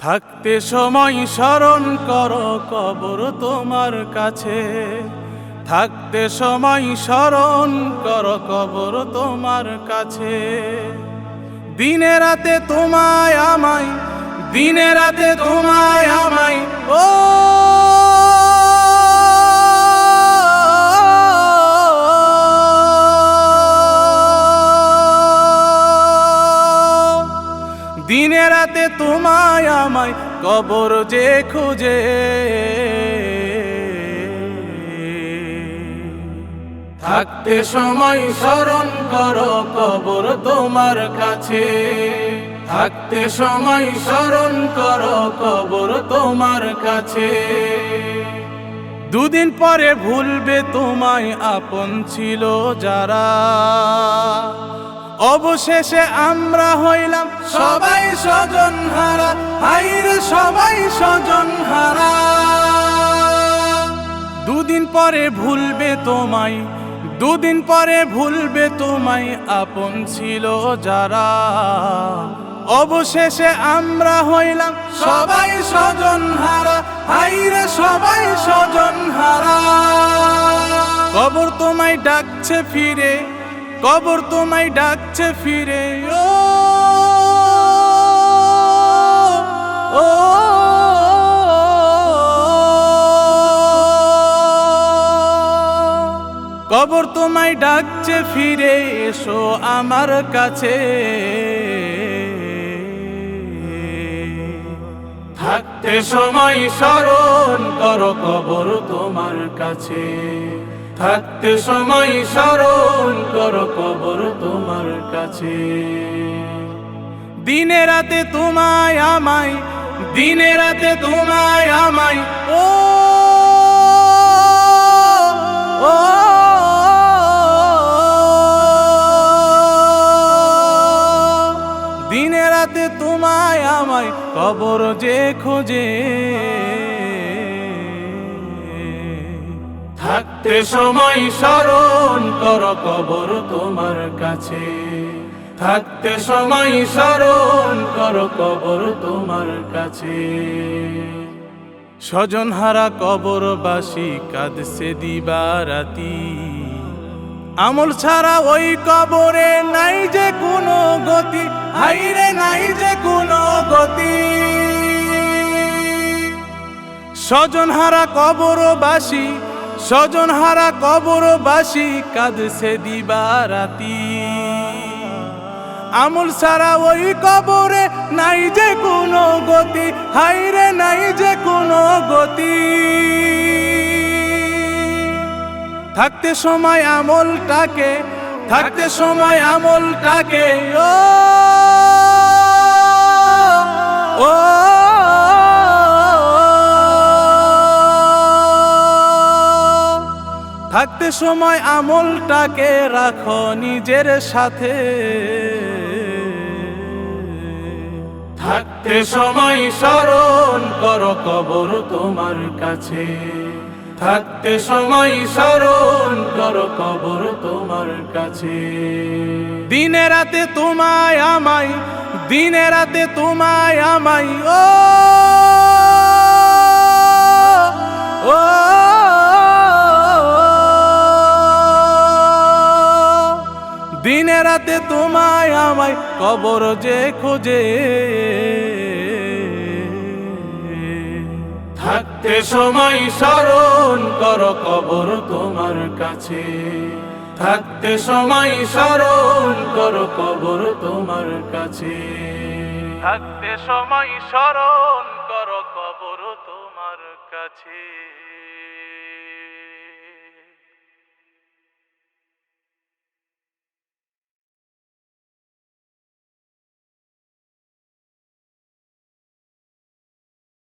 থাকতে সময় স্মরণ করো কবর তোমার কাছে। থাকতে সময় স্মরণ করো কবর তোমার কাছে। দিনে রাতে তোমায় আমায়, দিনে রাতে তোমায় আমায়, ও দিনে রাতে তোমায় আমায় কবর যে খুঁজে। থাকতে সময় স্মরণ করো কবর তোমার কাছে। থাকতে সময় স্মরণ করো কবর তোমার কাছে। দুদিন পরে ভুলবে তোমায় আপন ছিল যারা। অবশেষে আমরা হইলাম সবাই স্বজন হারা। হাইরে সবাই স্বজন হারা। দুদিন পরে ভুলবে তোমায়, দুদিন পরে ভুলবে তোমায় আপন ছিল যারা। অবশেষে আমরা হইলাম সবাই স্বজন হারা। হাইরে সবাই স্বজন হারা। কবর তোমায় ডাকছে ফিরে কবর তোমায় ডাকছে ফিরে ও কবর তোমায় ডাকছে ফিরে এসো আমার কাছে থাকতে সময় স্মরণ করো কবর তোমার কাছে থাকতে সময় স্মরণ করো কবর তোমার কাছে। দিনে রাতে তোমায় আমায়, দিনে রাতে তোমায় আমায়, ও দিনে রাতে তোমায় আমায়, কবর যে খোঁজে। থাকতে সময় স্মরণ কর কবর তোমার কাছে। থাকতে সময় স্মরণ কর কবর তোমার কাছে। স্বজন হারা কবরবাসী কাঁদছে দিবারাতি আমল ছাড়া ওই কবরে নাই যে কোনো গতি, হাইরে নাই যে কোনো গতি। স্বজন হারা কবরবাসী স্বজন হারা কবরবাসী কাঁদছে দিবারাতি আমল সারা ওই কবরে নাই যে কোনো গতি হাইরে নাই যে কোনো গতি। থাকতে সময় আমলটাকে, থাকতে সময় আমলটাকে ও ও থাকতে সময় আমলটাকে রাখো নিজের সাথে। থাকতে সময় স্মরণ করো কবর তোমার কাছে। থাকতে সময় স্মরণ করো কবর তোমার কাছে। দিনে রাতে তোমায় আমায়, দিনে রাতে তোমায় আমায়, ও রাতে তোমায় আমায় কবর যে খোঁজে। থাকতে সময় স্মরণ কর কবর তোমার কাছে। থাকতে সময় স্মরণ কর কবর তোমার কাছে। থাকতে সময় স্মরণ